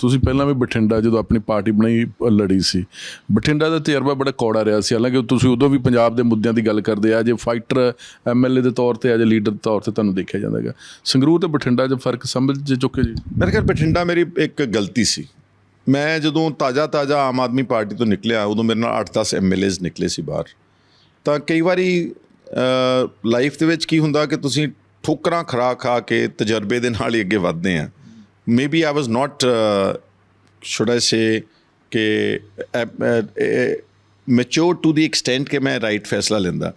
ਤੁਸੀਂ ਪਹਿਲਾਂ ਵੀ ਬਠਿੰਡਾ ਜਦੋਂ ਆਪਣੀ ਪਾਰਟੀ ਬਣਾਈ ਲੜੀ ਸੀ। ਬਠਿੰਡਾ ਦਾ ਤਜਰਬਾ ਬੜਾ ਕੌੜਾ ਰਿਹਾ ਸੀ। ਹਾਲਾਂਕਿ ਤੁਸੀਂ ਉਦੋਂ ਵੀ ਪੰਜਾਬ ਦੇ ਮੁੱਦਿਆਂ ਦੀ ਗੱਲ ਕਰਦੇ ਆ, ਜੇ ਫਾਈਟਰ ਐਮਐਲਏ ਦੇ ਤੌਰ ਤੇ ਆ ਲੀਡਰ ਦੇ ਤੌਰ ਤੇ ਤੁਹਾਨੂੰ ਦੇਖਿਆ ਜਾਂਦਾ ਹੈਗਾ। ਸੰਗਰੂਰ ਤੇ ਬਠਿੰਡਾ 'ਚ ਫ਼ਰਕ ਸਮਝ ਚੁੱਕੇ ਜੀ। ਮੇਰੇ ਖਿਆਲ ਬਠਿੰਡਾ ਮੇਰੀ ਇੱਕ ਗਲਤੀ ਸੀ। ਮੈਂ ਜਦੋਂ ਤਾਜ਼ਾ ਤਾਜ਼ਾ ਆਮ ਆਦਮੀ ਪਾਰਟੀ ਤੋਂ ਨਿਕਲਿਆ, ਉਦੋਂ ਮੇਰੇ ਨਾਲ 8-10 ਐਮਐਲਏਜ਼ ਨਿਕਲੇ ਸੀ ਬਾਹਰ। ਤਾਂ ਕਈ ਵਾਰੀ ਲਾਈਫ ਦੇ ਵਿੱਚ ਕੀ ਹੁੰਦਾ ਕਿ ਤੁਸੀਂ ਠੋਕਰਾਂ ਖਰਾ ਖਾ ਕੇ ਤਜਰਬੇ ਦੇ ਨਾਲ ਹੀ ਅੱਗੇ ਵਧਦੇ ਆ। Maybe I was not should I ਸੇ ਕਿ ਮੈਚੁਰ ਟੂ ਦੀ ਐਕਸਟੈਂਟ ਕਿ ਮੈਂ ਰਾਈਟ ਫੈਸਲਾ ਲੈਂਦਾ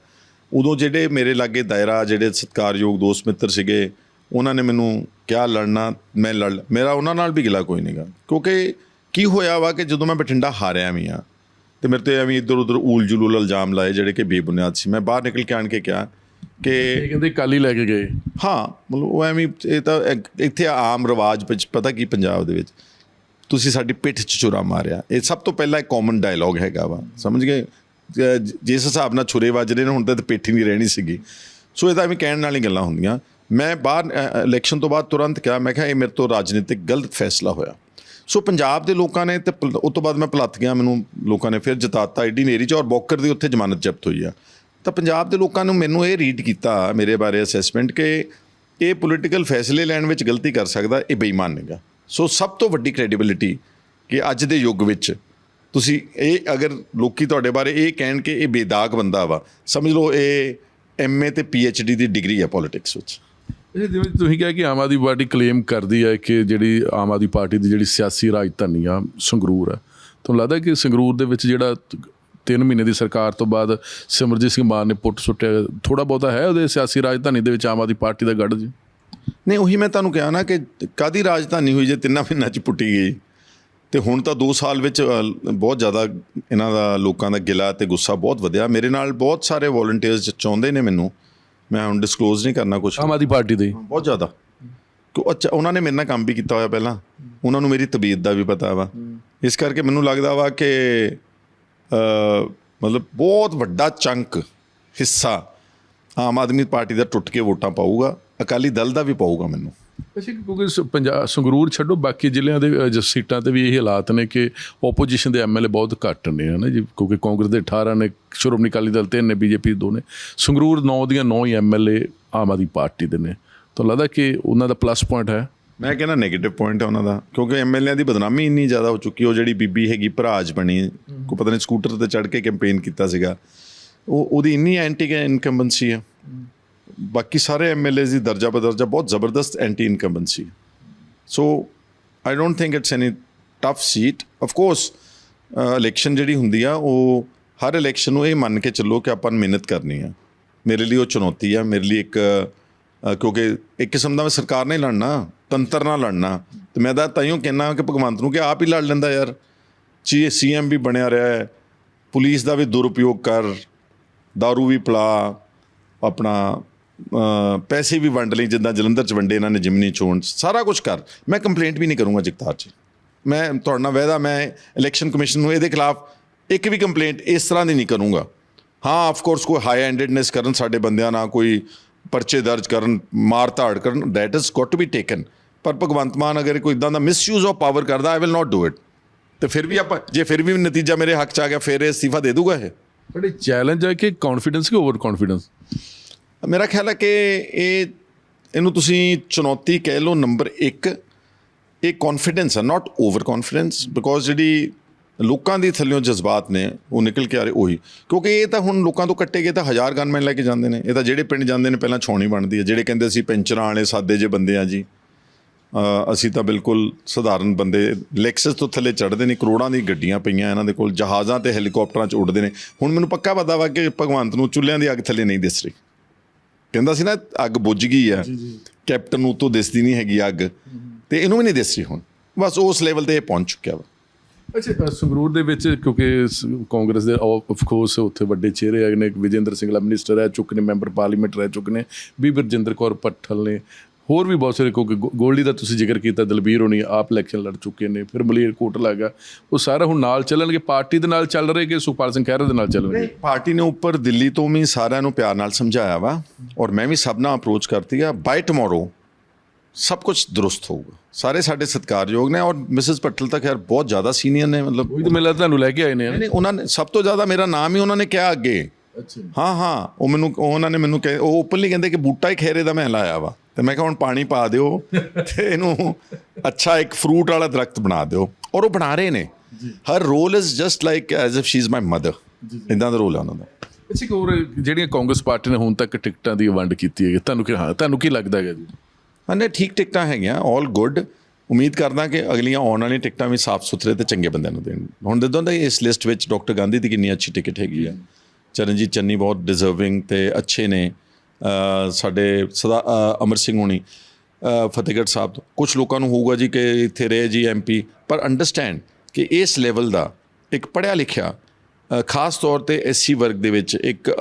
ਉਦੋਂ ਜਿਹੜੇ ਮੇਰੇ ਲਾਗੇ ਦਾਇਰਾ ਜਿਹੜੇ ਸਤਿਕਾਰਯੋਗ ਦੋਸਤ ਮਿੱਤਰ ਸੀਗੇ ਉਹਨਾਂ ਨੇ ਮੈਨੂੰ ਕਿਹਾ ਲੜਨਾ ਮੈਂ ਲੜ ਮੇਰਾ ਉਹਨਾਂ ਨਾਲ ਵੀ ਗਿਲਾ ਕੋਈ ਨਹੀਂਗਾ ਕਿਉਂਕਿ ਕੀ ਹੋਇਆ ਵਾ ਕਿ ਜਦੋਂ ਮੈਂ ਬਠਿੰਡਾ ਹਾਰਿਆ ਵੀ ਆ ਤੇ ਮੇਰੇ ਤੇ ਐਵੇਂ ਇੱਧਰ ਉੱਧਰ ਊਲ ਜਲੂਲ ਇਲਜ਼ਾਮ ਲਾਏ ਜਿਹੜੇ ਕਿ ਬੇਬੁਨਿਆਦ ਸੀ ਮੈਂ ਬਾਹਰ ਨਿਕਲ ਕੇ ਆਣ ਕੇ ਕਿਹਾ ਕਿ ਇਹ ਕਹਿੰਦੇ ਕੱਲ ਲੈ ਕੇ ਗਏ। ਹਾਂ ਮਤਲਬ ਉਹ ਐਵੇਂ ਹੀ- ਇਹ ਤਾਂ ਇੱਕ- ਇੱਥੇ ਆਮ ਰਿਵਾਜ ਵਿੱਚ ਪਤਾ ਕੀ ਪੰਜਾਬ ਦੇ ਵਿੱਚ? ਤੁਸੀਂ ਸਾਡੀ ਪਿੱਠ 'ਚ ਛੁਰਾ ਮਾਰਿਆ। ਇਹ ਸਭ ਤੋਂ ਪਹਿਲਾਂ ਇੱਕ ਕਾਮਨ ਡਾਇਲੌਗ ਹੈਗਾ ਵਾ। ਸਮਝ ਗਏ? ਜ- ਜਿਸ ਹਿਸਾਬ ਨਾਲ ਛੁਰੇ ਵੱਜ ਰਹੇ ਨੇ ਹੁਣ ਤਾਂ ਪਿੱਠ ਹੀ ਨਹੀਂ ਰਹਿਣੀ ਸੀਗੀ। ਸੋ ਇਹ ਤਾਂ ਐਵੇਂ ਕਹਿਣ ਹੀ ਗੱਲਾਂ ਹੁੰਦੀਆਂ। ਮੈਂ ਬਾਹਰ ਇਲੈਕਸ਼ਨ ਤੋਂ ਬਾਅਦ ਤੁਰੰਤ ਕਿਹਾ ਮੈਂ ਕਿਹਾ ਇਹ ਮੇਰੇ ਤੋਂ ਰਾਜਨੀਤਿਕ ਗਲਤ ਫੈਸਲਾ ਹੋਇਆ। ਸੋ ਪੰਜਾਬ ਦੇ ਲੋਕਾਂ ਨੇ ਤੇ ਪਲ- ਉਹ ਤੋਂ ਬਾਅਦ ਮੈਂ ਪਲੱਤ ਗਿਆ ਮੈਨੂੰ ਲੋਕਾਂ ਨੇ ਫਿਰ ਜਿਤਾਤਾ। ਏਡੀ ਨੇਰੀ ਚ ਔਰ ਬੋਕਰ ਦੀ ਉੱਥੇ ਜ਼ਮਾਨਤ ਜ਼ਬਤ ਹੋਈ ਆ। ਤਾਂ ਪੰਜਾਬ ਦੇ ਲੋਕਾਂ ਨੂੰ ਮੈਨੂੰ ਇਹ ਰੀਡ ਕੀਤਾ ਮੇਰੇ ਬਾਰੇ ਅਸੈਸਮੈਂਟ ਕਿ ਇਹ ਪੋਲੀਟੀਕਲ ਫੈਸਲੇ ਲੈਣ ਵਿੱਚ ਗਲਤੀ ਕਰ ਸਕਦਾ, ਇਹ ਬੇਈਮਾਨ ਨਹੀਂਗਾ ਸੋ ਸਭ ਤੋਂ ਵੱਡੀ ਕ੍ਰੈਡੀਬਿਲਿਟੀ ਕਿ ਅੱਜ ਦੇ ਯੁੱਗ ਵਿੱਚ ਤੁਸੀਂ ਇਹ ਅਗਰ ਲੋਕੀ ਤੁਹਾਡੇ ਬਾਰੇ ਇਹ ਕਹਿਣ ਕਿ ਇਹ ਬੇਦਾਗ ਬੰਦਾ ਵਾ, ਸਮਝ ਲਓ ਇਹ ਐਮਏ ਤੇ ਪੀਐਚਡੀ ਦੀ ਡਿਗਰੀ ਹੈ ਪੋਲਿਟਿਕਸ ਵਿੱਚ। ਇਹ ਜਿਵੇਂ ਤੁਸੀਂ ਕਿਹਾ ਕਿ ਆਮ ਆਦਮੀ ਪਾਰਟੀ ਕਲੇਮ ਕਰਦੀ ਹੈ ਕਿ ਜਿਹੜੀ ਆਮ ਆਦਮੀ ਪਾਰਟੀ ਦੀ ਜਿਹੜੀ ਸਿਆਸੀ ਰਾਜਧਾਨੀ ਆ ਸੰਗਰੂਰ ਆ ਤੁਹਾਨੂੰ ਲੱਗਦਾ ਕਿ ਸੰਗਰੂਰ ਦੇ ਵਿੱਚ ਜਿਹੜਾ 3 ਮਹੀਨੇ ਦੀ ਸਰਕਾਰ ਤੋਂ ਬਾਅਦ ਸਿਮਰਜੀਤ ਸਿੰਘ ਮਾਨ ਨੇ ਪੁੱਟ ਸੁੱਟਿਆ। ਥੋੜਾ ਬਹੁਤਾ ਹੈ ਉਹਦੇ ਸਿਆਸੀ ਰਾਜਧਾਨੀ ਦੇ ਵਿੱਚ ਆਮ ਆਦਮੀ ਪਾਰਟੀ ਦਾ ਗੜ ਜੀ? ਨਹੀਂ ਉਹੀ ਮੈਂ ਤੁਹਾਨੂੰ ਕਿਹਾ ਨਾ ਕਿ ਕਾਦੀ ਰਾਜਧਾਨੀ ਹੋਈ ਜੇ ਤਿੰਨਾਂ ਮਹੀਨਿਆਂ ਚ ਪੁੱਟੀ ਗਈ? ਤੇ ਹੁਣ ਤਾਂ 2 ਸਾਲ ਵਿੱਚ ਬਹੁਤ ਜ਼ਿਆਦਾ ਇਹਨਾਂ ਦਾ ਲੋਕਾਂ ਦਾ ਗਿਲਾ ਤੇ ਗੁੱਸਾ ਬਹੁਤ ਵਧਿਆ। ਮੇਰੇ ਨਾਲ ਬਹੁਤ ਸਾਰੇ ਵੋਲੰਟੀਅਰਸ ਚਾਹੁੰਦੇ ਨੇ ਮੈਨੂੰ। ਮੈਂ ਹੁਣ ਡਿਸਕਲੋਜ਼ ਨਹੀਂ ਕਰਨਾ ਕੁਝ ਆਮ ਆਦਮੀ ਪਾਰਟੀ ਦੇ। ਬਹੁਤ ਜ਼ਿਆਦਾ। ਕਿ ਅੱਛਾ ਉਹਨਾਂ ਨੇ ਮੇਰੇ ਨਾਲ ਕੰਮ ਵੀ ਕੀਤਾ ਹੋਇਆ ਪਹਿਲਾਂ। ਉਹਨਾਂ ਨੂੰ ਮੇਰੀ ਤਬੀਅਤ ਦਾ ਵੀ ਪਤਾ ਵਾ। ਇਸ ਕਰਕੇ ਮੈਨੂੰ ਲੱਗਦਾ ਵਾ ਕਿ ਮਤਲਬ ਬਹੁਤ ਵੱਡਾ ਚੰਕ ਹਿੱਸਾ ਆਮ ਆਦਮੀ ਪਾਰਟੀ ਦਾ ਟੁੱਟ ਕੇ ਵੋਟਾਂ ਪਾਊਗਾ ਅਕਾਲੀ ਦਲ ਦਾ ਵੀ ਪਾਊਗਾ ਮੈਨੂੰ। ਅਸੀਂ ਕਿਉਂਕਿ ਸ- ਪੰਜਾਬ ਸੰਗਰੂਰ ਛੱਡੋ ਬਾਕੀ ਜ਼ਿਲ੍ਹਿਆਂ ਦੇ ਅ, ਜ- ਸੀਟਾਂ ਤੇ ਵੀ ਇਹ ਹਾਲਾਤ ਨੇ ਕਿ ਆਪੋਜੀਸ਼ਨ ਦੇ ਐਮਐਲਏ ਬਹੁਤ ਘੱਟ ਨੇ ਹਨਾ ਜੀ? ਕਿਉਂਕਿ ਕਾਂਗਰਸ ਦੇ 18 ਨੇ ਸ਼੍ਰੋਮਣੀ ਅਕਾਲੀ ਦਲ ਤਿੰਨ ਨੇ ਬੀਜੇਪੀ ਦੋ ਨੇ। ਸੰਗਰੂਰ 9 ਦੀਆਂ 9 ਹੀ ਐਮਐਲਏ ਆਮ ਆਦਮੀ ਪਾਰਟੀ ਦੇ ਨੇ। ਤਾਂ ਲੱਗਦਾ ਕਿ ਉਹਨਾਂ ਦਾ ਪਲੱਸ ਪੁਆਇੰਟ ਹੈ। ਮੈਂ ਕਹਿੰਦਾ 네ਗੇਟਿਵ ਪੁਆਇੰਟ ਹੈ ਉਹਨਾਂ ਦਾ, ਕਿਉਂਕਿ ਐਮਐਲਏ ਦੀ ਬਦਨਾਮੀ ਇੰਨੀ ਜ਼ਿਆਦਾ ਹੋ ਚੁੱਕੀ, ਉਹ ਜਿਹੜੀ ਬੀਬੀ ਹੈਗੀ ਭਰਾਜ ਬਣੀ, ਕੋ ਪਤਾ ਨਹੀਂ ਸਕੂਟਰ ਤੇ ਚੜ ਕੇ ਕੈਂਪੇਨ ਕੀਤਾ ਸੀਗਾ, ਉਹ, ਉਹਦੀ ਇੰਨੀ ਐਂਟੀ ਇਨਕੰਬੈਂਸੀ ਹੈ ਬਾਕੀ ਸਾਰੇ ਐਮਐਲਏਜ਼ ਦੀ ਦਰਜਾ ਬਦਰਜਾ ਬਹੁਤ ਜ਼ਬਰਦਸਤ anti incumbency so I don't think it's any tough seat of course election ਜਿਹੜੀ ਹੁੰਦੀ ਆ, ਉਹ ਹਰ ਇਲੈਕਸ਼ਨ ਨੂੰ ਇਹ ਮੰਨ ਕੇ ਚੱਲੋ ਕਿ ਆਪਾਂ ਮਿਹਨਤ ਕਰਨੀ ਆ। ਮੇਰੇ ਲਈ ਉਹ ਚੁਣੌਤੀ ਆ, ਮੇਰੇ ਲਈ ਇੱਕ ਕਿਉਂਕਿ ਇੱਕ ਕਿਸਮ ਦਾ ਮੈਂ ਸਰਕਾਰ ਨੇ ਲੜਨਾ ਤੰਤਰ ਨਾਲ ਲੜਨਾ। ਤੇ ਮੈਂ ਤਾਂ ਤਾਈਓ ਕਹਿਣਾ ਕਿ ਭਗਵੰਤ ਨੂੰ ਕਿ ਆਪ ਹੀ ਲੜ ਲੈਂਦਾ ਯਾਰ। ਚੀ ਸੀਐਮ ਵੀ ਬਣਿਆ ਰਿਹਾ ਹੈ। ਪੁਲਿਸ ਦਾ ਵੀ ਦੁਰਉਪਯੋਗ ਕਰ दारू ਵੀ ਪਿਲਾ ਆਪਣਾ ਪੈਸੇ ਵੀ ਵੰਡ ਲਈ ਜਿੱਦਾਂ ਜਲੰਧਰ ਚ ਵੰਡੇ ਇਹਨਾਂ ਨੇ ਜਿਮਨੀ ਚੋਣ 'ਚ, ਸਾਰਾ ਕੁਝ ਕਰ। ਮੈਂ ਕੰਪਲੇਂਟ ਵੀ ਨਹੀਂ ਕਰੂੰਗਾ ਜਗਤਾਰ 'ਚ। ਮੈਂ ਤੁਹਾਡੇ ਨਾਲ ਵਾਅਦਾ ਮੈਂ ਇਲੈਕਸ਼ਨ ਕਮਿਸ਼ਨ ਨੂੰ ਇਹਦੇ ਖਿਲਾਫ ਇੱਕ ਵੀ ਕੰਪਲੇਂਟ ਇਸ ਤਰ੍ਹਾਂ ਦੀ ਨਹੀਂ ਕਰੂੰਗਾ। ਹਾਂ ਆਫ ਕੋਰਸ ਕੋਈ ਹਾਈ ਹੈਂਡedness ਕਰਨ ਸਾਡੇ ਬੰਦਿਆਂ ਨਾਲ ਕੋਈ ਪਰਚੇ ਦਰਜ ਕਰਨ ਮਾਰ ਧਾੜ ਕਰਨ that is got to be taken ਪਰ ਭਗਵੰਤ ਮਾਨ ਅਗਰ ਕੋਈ ਇਦਾਂ ਦਾ ਮਿਸਯੂਜ਼ ਆਫ ਪਾਵਰ ਕਰਦਾ I will not do it ਤੇ ਫਿਰ ਵੀ ਆਪਾਂ ਜੇ ਫਿਰ ਵੀ ਨਤੀਜਾ ਮੇਰੇ ਹੱਕ 'ਚ ਆ ਗਿਆ ਫਿਰ ਇਹ ਅਸਤੀਫਾ ਦੇ ਦੂਗਾ ਇਹ? ਬਟ ਇਹ ਚੈਲੰਜ ਹੈ ਕਿ ਕੌਨਫੀਡੈਂਸ ਕਿ ਓਵਰ ਕੌਨਫੀਡੈਂਸ ਮੇਰਾ ਖਿਆਲ ਹੈ ਕਿ ਇਹ ਇਹਨੂੰ ਤੁਸੀਂ ਚੁਣੌਤੀ ਕਹਿ ਲਓ ਨੰਬਰ 1 ਇਹ ਕੌਨਫੀਡੈਂਸ ਹੈ ਨਾਟ ਓਵਰ ਕੌਨਫੀਡੈਂਸ ਬਿਕੋਜ਼ ਜਿਹੜੀ ਲੋਕਾਂ ਦੀ ਥੱਲਿਓਂ ਜਜ਼ਬਾਤ ਨੇ ਉਹ ਨਿਕਲ ਕੇ ਆ ਰਹੇ ਉਹੀ। ਕਿਉਂਕਿ ਇਹ ਤਾਂ ਹੁਣ ਲੋਕਾਂ ਤੋਂ ਕੱਟੇ ਗਏ ਤਾਂ ਹਜ਼ਾਰ ਗਨਮੈਨ ਲੈ ਕੇ ਜਾਂਦੇ ਨੇ। ਇਹ ਤਾਂ ਜਿਹੜੇ ਪਿੰਡ ਜਾਂਦੇ ਨੇ ਪਹਿਲਾਂ ਛਾਉਣੀ ਬਣਦੀ ਹੈ। ਜਿਹੜੇ ਕਹਿੰਦੇ ਅਸੀਂ ਪੈਂਚਰਾਂ ਵਾਲੇ ਸਾਦੇ ਜੇ ਬੰਦੇ ਆ ਜੀ ਅਸੀਂ ਤਾਂ ਬਿਲਕੁਲ ਸਧਾਰਨ ਬੰਦੇ। ਲੈਕਸਸ ਤੋਂ ਥੱਲੇ ਚੜ੍ਹਦੇ ਨੇ ਕਰੋੜਾਂ ਦੀ ਗੱਡੀਆਂ ਪਈਆਂ ਇਹਨਾਂ ਦੇ ਕੋਲ ਜਹਾਜ਼ਾਂ ਤੇ ਹੈਲੀਕਾਪਟਰਾਂ 'ਚ ਉੱਡਦੇ ਨੇ। ਹੁਣ ਮੈਨੂੰ ਪੱਕਾ ਪਤਾ ਵਾ ਕਿ ਭਗਵੰਤ ਨੂੰ ਚੁੱਲ੍ਹਿਆਂ ਦੀ ਅੱਗ ਥੱਲੇ ਨਹੀਂ ਦਿਸ ਰਹੀ। ਕਹਿੰਦਾ ਸੀ ਨਾ ਅੱਗ ਬੁੱਝ ਗਈ ਆ ਕੈਪਟਨ ਨੂੰ ਤੋਂ ਦਿਸਦੀ ਨਹੀਂ ਹੈਗੀ ਅੱਗ। ਤੇ ਇਹਨੂੰ ਵੀ ਨਹੀਂ ਦਿਸ ਰਹੀ ਹੁਣ। ਬਸ ਉਸ ਲੈਵਲ ਤੇ ਪਹੁੰਚ ਚੁੱਕਿਆ ਵਾ। ਅੱਛਾ ਸੰਗਰੂਰ ਦੇ ਵਿੱਚ ਕਿਉਂਕਿ ਸ- ਕਾਂਗਰਸ ਦੇ ਆਫ ਕੋਰਸ ਉੱਥੇ ਵੱਡੇ ਚਿਹਰੇ ਹੈਗੇ ਨੇ, ਵਿਜੇਂਦਰ ਸਿੰਘਲਾ ਮਿਨਿਸਟਰ ਰਹਿ ਚੁੱਕੇ ਨੇ ਮੈਂਬਰ ਪਾਰਲੀਮੈਂਟ ਰਹਿ ਚੁੱਕੇ ਨੇ, ਵੀ ਬਰਜਿੰਦਰ ਕੌਰ ਪੱਠਲ ਨੇ, ਹੋਰ ਵੀ ਬਹੁਤ ਸਾਰੇ ਕਿਉਂਕਿ ਗੋ- ਗੋਲਡੀ ਦਾ ਤੁਸੀਂ ਜ਼ਿਕਰ ਕੀਤਾ, ਦਲਬੀਰ ਹੋਣੀ, ਆਪ ਇਲੈਕਸ਼ਨ ਲੜ ਚੁੱਕੇ ਨੇ, ਫਿਰ ਮਲੀਰ ਕੋਟ ਲੱਗਾ ਉਹ ਸਾਰਾ ਹੁਣ ਨਾਲ ਚੱਲਣਗੇ, ਪਾਰਟੀ ਦੇ ਨਾਲ ਚੱਲ ਰਹੇ ਕਿ ਸੁਖਪਾਲ ਸਿੰਘ ਖਹਿਰਾ ਦੇ ਨਾਲ ਚੱਲਣਗੇ ਪਾਰਟੀ ਨੇ ਉੱਪਰ ਦਿੱਲੀ ਤੋਂ ਵੀ ਸਾਰਿਆਂ ਨੂੰ ਪਿਆਰ ਨਾਲ ਸਮਝਾਇਆ ਵਾ, ਔਰ ਮੈਂ ਵੀ ਸਭ ਨਾਲ ਅਪਰੋਚ ਕਰਤੀ ਆ ਬਾਈ ਟਮੋਰੋ ਸਭ ਕੁਝ ਦਰੁਸਤ ਹੋਊਗਾ। ਸਾਰੇ ਸਾਡੇ ਸਤਿਕਾਰਯੋਗ ਨੇ ਔਰ ਮਿਸਿਸ ਪਟਲ ਤਾਂ ਖੈਰ ਬਹੁਤ ਜ਼ਿਆਦਾ ਸੀਨੀਅਰ ਨੇ ਮਤਲਬ ਉਹੀ ਤਾਂ ਮੇਲਾ ਤੁਹਾਨੂੰ ਲੈ ਕੇ ਆਏ ਨੇ ਨਹੀਂ ਨਹੀਂ, ਉਹਨਾਂ ਨੇ ਸਭ ਤੋਂ ਜ਼ਿਆਦਾ ਮੇਰਾ ਨਾਮ ਹੀ ਉਹਨਾਂ ਨੇ ਕਿਹਾ ਅੱਗੇ। ਅੱਛਾ। ਹਾਂ ਹਾਂ ਉਹ ਮੈਨੂੰ ਉਹ ਉਹਨਾਂ ਨੇ ਮੈਨੂੰ ਕਹੇ ਉਹ ਓਪਨਲੀ ਕਹਿੰਦੇ ਕਿ ਬੂਟਾ ਹੀ ਖੇਰੇ ਦਾ ਮੈਂ ਲਾਇਆ ਵਾ। ਤੇ ਮੈਂ ਕਿਹਾ ਹੁਣ ਪਾਣੀ ਪਾ ਦਿਓ ਤੇ ਇਹਨੂੰ ਅੱਛਾ ਇੱਕ ਫਰੂਟ ਵਾਲਾ ਦਰਖਤ ਬਣਾ ਦਿਓ। ਔਰ ਉਹ ਬਣਾ ਰਹੇ ਨੇ। ਹਰ role is just like as if she is my mother ਇਦਾਂ ਦਾ ਰੋਲ ਹੈ ਉਹਨਾਂ ਦਾ। ਅੱਛਾ ਹੋਰ ਜਿਹੜੀਆਂ ਕਾਂਗਰਸ ਪਾਰਟੀ ਨੇ ਹੁਣ ਤੱਕ ਟਿਕਟਾਂ ਦੀ ਵੰਡ ਕੀਤੀ ਹੈ ਤੁਹਾਨੂੰ ਕੀ ਹਾਂ ਤੁਹਾਨੂੰ ਕੀ ਲੱਗਦਾ ਹੈਗਾ ਜੀ? ਹਾਂ ਠੀਕ ਟਿਕਟਾਂ ਹੈਗੀਆਂ ਆਲ ਗੁੱਡ ਉਮੀਦ ਕਰਦਾ ਕਿ ਅਗਲੀਆਂ ਆਉਣ ਵਾਲੀਆਂ ਟਿਕਟਾਂ ਵੀ ਸਾਫ਼ ਸੁਥਰੇ ਤੇ ਚੰਗੇ ਬੰਦਿਆਂ ਨੂੰ ਦੇਣ। ਹੁਣ ਜਦੋਂ ਦਾ ਇਸ ਲਿਸਟ ਵਿੱਚ ਡਾਕਟਰ ਗਾਂਧੀ ਦੀ ਕਿੰਨੀ ਅੱਛੀ ਟਿਕਟ ਹੈਗੀ ਆ। ਚਰਨਜੀਤ ਚੰਨੀ ਬਹੁਤ ਡਿਜ਼ਰਵਿੰਗ ਤੇ ਅੱਛੇ ਨੇ। ਸਾਡੇ ਸਦਾ ਅਮਰ ਸਿੰਘ ਹੋਣੀ ਫਤਿਹਗੜ੍ਹ ਸਾਹਿਬ ਤੋਂ। ਕੁਝ ਲੋਕਾਂ ਨੂੰ ਹੋਊਗਾ ਜੀ ਕਿ ਇੱਥੇ ਰਹੇ ਜੀ ਐਮਪੀ ਪਰ ਅੰਡਰਸਟੈਂਡ ਕਿ ਇਸ ਲੈਵਲ ਦਾ ਇੱਕ ਪੜ੍ਹਿਆ ਲਿਖਿਆ ਖਾਸ ਤੌਰ ਤੇ ਐਸਸੀ ਵਰਗ ਦੇ ਵਿੱਚ ਇੱਕ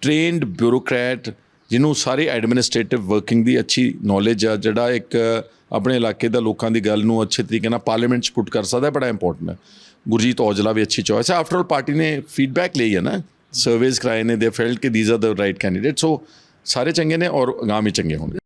ਟ੍ਰੇਨਡ ਬਿਊਰੋਕਰੈਟ ਜਿਹਨੂੰ ਸਾਰੇ ਐਡਮਿਨਿਸਟ੍ਰੇਟਿਵ ਵਰਕਿੰਗ ਦੀ ਅੱਛੀ ਨੌਲੇਜ ਆ, ਜਿਹੜਾ ਇੱਕ ਆਪਣੇ ਇਲਾਕੇ ਦਾ ਲੋਕਾਂ ਦੀ ਗੱਲ ਨੂੰ ਅੱਛੇ ਤਰੀਕੇ ਨਾਲ ਪਾਰਲੀਮੈਂਟ 'ਚ ਪੁੱਟ ਕਰ ਸਕਦਾ ਹੈ, ਬੜਾ ਇੰਪੋਰਟੈਂਟ ਹੈ। ਗੁਰਜੀਤ ਔਜਲਾ ਵੀ ਅੱਛੀ ਚੋਇਸ ਹੈ। ਆਫਟਰ ਆਲ ਪਾਰਟੀ ਨੇ ਫੀਡਬੈਕ ਲਈ ਹੈ ਨਾ। ਸਰਵੇਸ ਕਰਾਏ ਨੇ ਦੇ ਫੈਲਟ ਕਿ these are the right candidate so ਸਾਰੇ ਚੰਗੇ ਨੇ ਔਰ ਅਗਾਮ ਵੀ ਚੰਗੇ ਹੋਣਗੇ।